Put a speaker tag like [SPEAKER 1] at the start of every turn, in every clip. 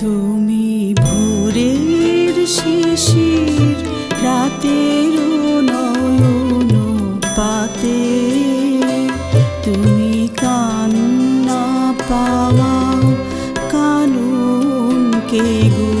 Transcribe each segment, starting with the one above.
[SPEAKER 1] তুমি ভোরের শিশির রাতের নয়ন পাতে। তুমি গো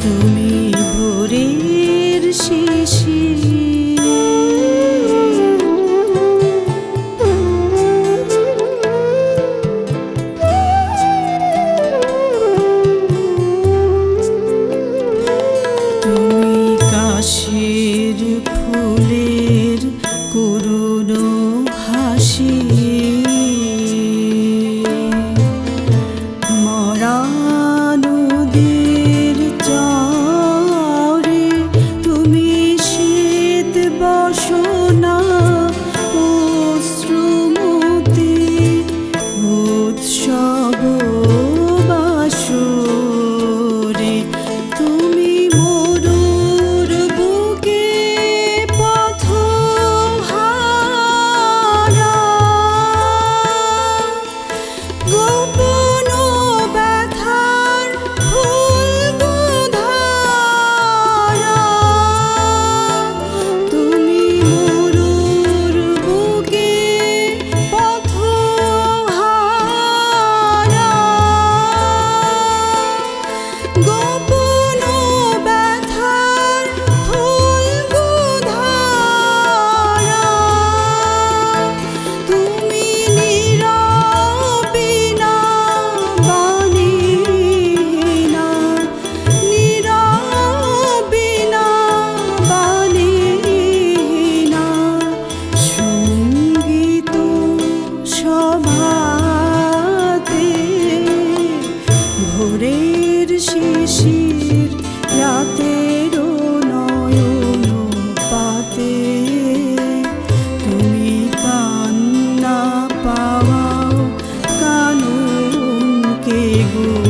[SPEAKER 1] তুমি ভোরের শিশির ಗೂ